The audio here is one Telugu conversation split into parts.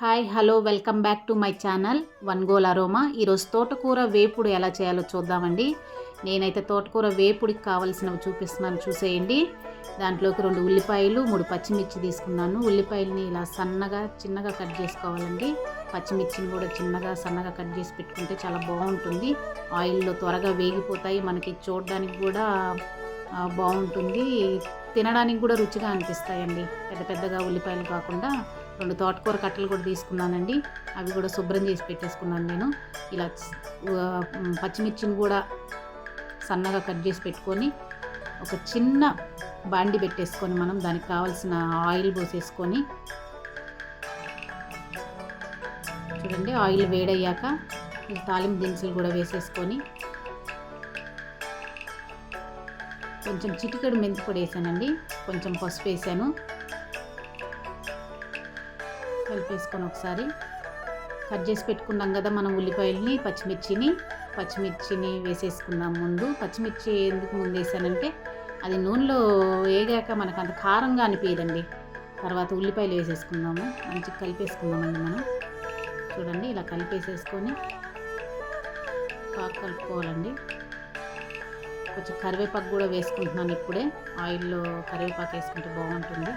Hi hello welcome back to my channel one goal aroma. ఈరోజు తోటకూర వేపుడు ఎలా చేయాలో చూద్దామండి. నేనైతే తోటకూర వేపుడికి కావాల్సినవి చూపిస్తున్నాను చూసేయండి. దాంట్లోకి రెండు ఉల్లిపాయలు మూడు పచ్చిమిర్చి తీసుకున్నాను. ఉల్లిపాయలని ఇలా సన్నగా చిన్నగా కట్ చేసుకోవాలండి. పచ్చిమిర్చిని కూడా చిన్నగా సన్నగా కట్ చేసి పెట్టుకుంటే చాలా బాగుంటుంది. ఆయిల్లో త్వరగా వేగిపోతాయి. మనకి చూడడానికి కూడా బాగుంటుంది. తినడానికి కూడా రుచిగా అనిపిస్తాయండి. పెద్ద పెద్దగా ఉల్లిపాయలు కాకుండా రెండు తోటకూర కట్టలు కూడా తీసుకున్నానండి. అవి కూడా శుభ్రం చేసి పెట్టేసుకున్నాను నేను. ఇలా పచ్చిమిర్చిని కూడా సన్నగా కట్ చేసి పెట్టుకొని ఒక చిన్న బాండి పెట్టేసుకొని మనం దానికి కావాల్సిన ఆయిల్ పోసేసుకొని చూడండి ఆయిల్ వేడయ్యాక తాలింపు దినుసులు కూడా వేసేసుకొని కొంచెం చిటికెడు మెంతి కూడా వేసానండి. కొంచెం పసుపు వేసాను. కలిపేసుకొని ఒకసారి కట్ చేసి పెట్టుకున్నాం కదా మనం ఉల్లిపాయల్ని పచ్చిమిర్చిని. పచ్చిమిర్చిని వేసేసుకున్నాం ముందు. పచ్చిమిర్చి ఎందుకు ముందు వేసానంటే అది నూనెలో వేగాక మనకు అంత కారంగా అనిపించదండి తర్వాత ఉల్లిపాయలు వేసేసుకుందాము. మంచిగా కలిపేసుకుందామండి మనం. చూడండి ఇలా కలిపేసేసుకొని బాగా కలుపుకోవాలండి. కొంచెం కరివేపాకు కూడా వేసుకుంటున్నాను ఇప్పుడే. ఆయిల్లో కరివేపాకు వేసుకుంటే బాగుంటుంది.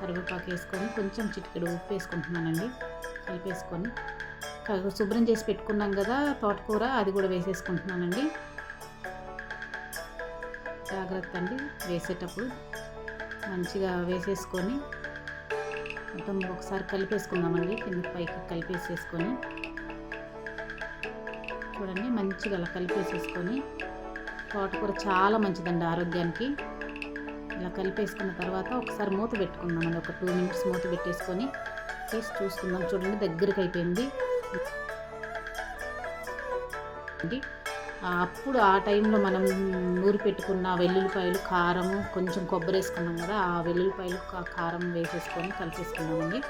కరివేపాకు వేసుకొని కొంచెం చిటికెడు ఉప్పు వేసుకుంటున్నానండి. కలిపేసుకొని శుభ్రం చేసి పెట్టుకున్నాం కదా తోటకూర అది కూడా వేసేసుకుంటున్నానండి. జాగ్రత్త అండి వేసేటప్పుడు మంచిగా వేసేసుకొని మొత్తం ఒకసారి కలిపేసుకుందామండి కింద పైకి కలిపేసేసుకొని. చూడండి మంచిగా అలా కలిపేసేసుకొని తోటకూర చాలా మంచిదండి ఆరోగ్యానికి. ఇలా కలిపేసుకున్న తర్వాత ఒకసారి మూత పెట్టుకుందాం. అండి ఒక టూ మినిట్స్ మూత పెట్టేసుకొని తీసి చూసుకుందాం చూడండి దగ్గరికి అయిపోయింది. అప్పుడు ఆ టైంలో మనం నూరి పెట్టుకున్న వెల్లుల్లిపాయలు కారం కొంచెం కొబ్బరి వేసుకున్నాం కదా ఆ వెల్లుల్లిపాయలు కారం వేసేసుకొని కలిపేసుకున్నామండి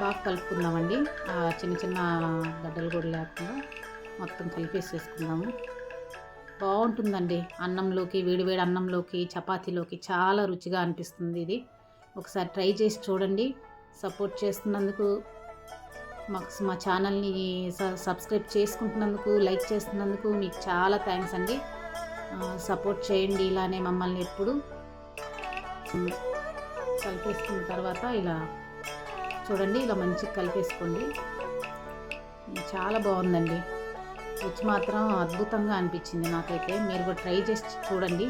బాగా కలుపుకుందామండి ఆ చిన్న చిన్న గడ్డలు కూడా లేకుండా మొత్తం కలిపేసేసుకుందాము. బాగుంటుందండి. అన్నంలోకి వేడివేడి అన్నంలోకి చపాతీలోకి చాలా రుచిగా అనిపిస్తుంది ఇది. ఒకసారి ట్రై చేసి చూడండి. సపోర్ట్ చేస్తున్నందుకు మాకు మా ఛానల్ని సబ్స్క్రైబ్ చేసుకుంటున్నందుకు లైక్ చేస్తున్నందుకు మీకు చాలా థ్యాంక్స్ అండి. సపోర్ట్ చేయండి ఇలానే మమ్మల్ని ఎప్పుడు. కలిపేసుకున్న తర్వాత ఇలా చూడండి ఇలా మంచిగా కలిపేసుకోండి. చాలా బాగుందండి. రుచి మాత్రం అద్భుతంగా అనిపించింది నాకైతే. మీరు కూడా ట్రై చేసి చూడండి.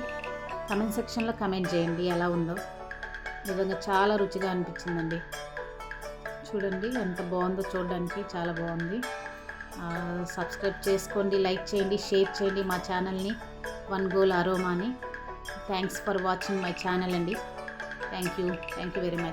కమెంట్ సెక్షన్లో కమెంట్ చేయండి ఎలా ఉందో. నిజంగా చాలా రుచిగా అనిపించిందండి. చూడండి ఎంత బాగుందో చూడడానికి చాలా బాగుంది. సబ్స్క్రైబ్ చేసుకోండి లైక్ చేయండి షేర్ చేయండి మా ఛానల్ని one goal అరోమాని thanks for watching my channel అండి. Thank you thank you very much